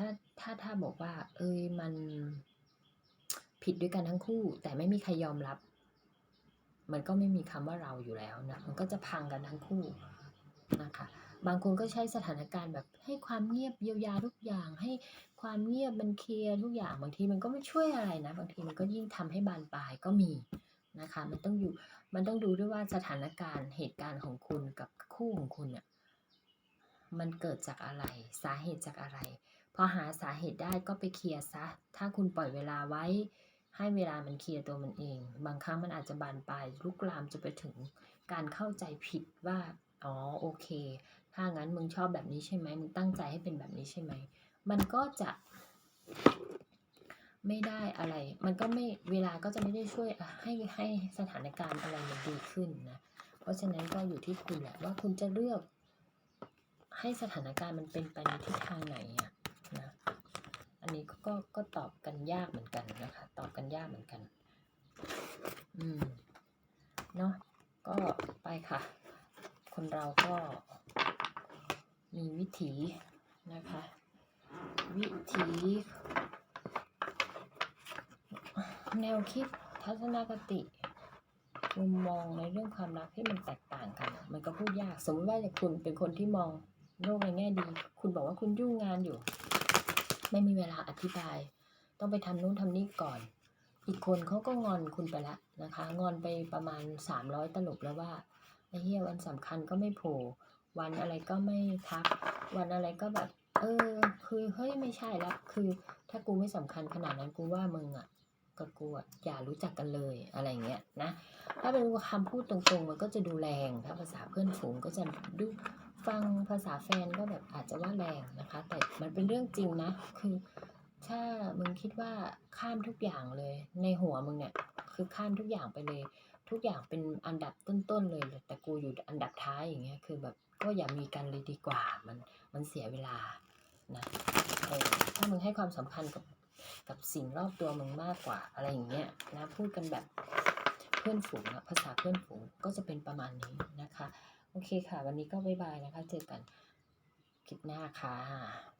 ถ้าถ้าถ้าบอกว่า เอยมันผิดด้วยกันทั้งคู่ แต่ไม่มีใครยอมรับ มันก็ไม่มีคำว่าเราอยู่แล้วนะมันก็จะพังกันทั้งคู่นะคะบางคนก็ใช้สถานการณ์แบบให้ความเงียบเยียวยาทุกอย่าง ให้ความเงียบมันเคลียร์ทุกอย่างบางทีมันก็ไม่ช่วยอะไรนะ บางทีมันก็ยิ่งทำให้บานปลายก็มีนะคะ มันต้องอยู่มันต้องดูด้วยว่าสถานการณ์เหตุการณ์ของคุณกับคู่ของคุณเนี่ยมันเกิดจากอะไรสาเหตุจากอะไร พอหาสาเหตุได้ก็ไปเคลียร์ซะ ถ้าคุณปล่อยเวลาไว้ ให้เวลามันเคลียร์ตัวมันเอง บางครั้งมันอาจจะบานปลายลุกลามจะไปถึงการเข้าใจผิดว่า อ๋อโอเค ถ้างั้นมึงชอบแบบนี้ใช่ไหมมึงตั้งใจให้เป็นแบบนี้ใช่ไหม มันก็จะไม่ได้อะไร มันก็ไม่เวลาก็จะไม่ได้ช่วยให้ให้สถานการณ์อะไรมันดีขึ้นนะ เพราะฉะนั้นก็อยู่ที่คุณแหละว่าคุณจะเลือกให้สถานการณ์มันเป็นไปในทิศทางไหนอะันนี้ก็ก็ก็ตอบกันยากเหมือนกันนะคะ ตอบกันยากเหมือนกัน อืม เนาะก็ไปค่ะ คนเราก็มีวิถีนะคะ วิถีแนวคิดทัศนคติมุมมองในเรื่องความรักที่มันแตกต่างกัน มันก็พูดยาก สมมติว่าอย่างคุณเป็นคนที่มองโลกในแง่ดี คุณบอกว่าคุณยุ่งงานอยู่ ไม่มีเวลาอธิบาย ต้องไปทำนู่นทำนี่ก่อน อีกคนเขาก็งอนคุณไปละนะคะ งอนไปประมาณสามร้อยตลบแล้วว่าไอ้เหี้ยวันสำคัญก็ไม่โผล่วันอะไรก็ไม่ทัก วันอะไรก็แบบ เออ คือเฮ้ยไม่ใช่ละคือ ถ้ากูไม่สำคัญขนาดนั้นกูว่ามึงอะกับกูอะอย่ารู้จักกันเลยอะไรเงี้ยนะ ถ้าเป็นคำพูดตรงๆ มันก็จะดูแรงถ้าภาษาเพื่อนฝูงก็จะดู ฟังภาษาแฟนก็แบบอาจจะว่าแรงนะคะ แต่มันเป็นเรื่องจริงนะ คือถ้ามึงคิดว่าข้ามทุกอย่างเลย ในหัวมึงเนี่ย คือข้ามทุกอย่างไปเลย ทุกอย่างเป็นอันดับต้นๆเลย แต่กูอยู่อันดับท้ายอย่างเงี้ย คือแบบก็อย่ามีกันเลยดีกว่า มันมันเสียเวลานะเออถ้ามึงให้ความสำคัญกับกับสิ่งรอบตัวมึงมากกว่าอะไรอย่างเงี้ยนะพูดกันแบบเพื่อนฝูงอะภาษาเพื่อนฝูงก็จะเป็นประมาณนี้นะคะ โอเคค่ะ วันนี้ก็บ๊ายบายนะคะ เจอกันคลิปหน้าค่ะ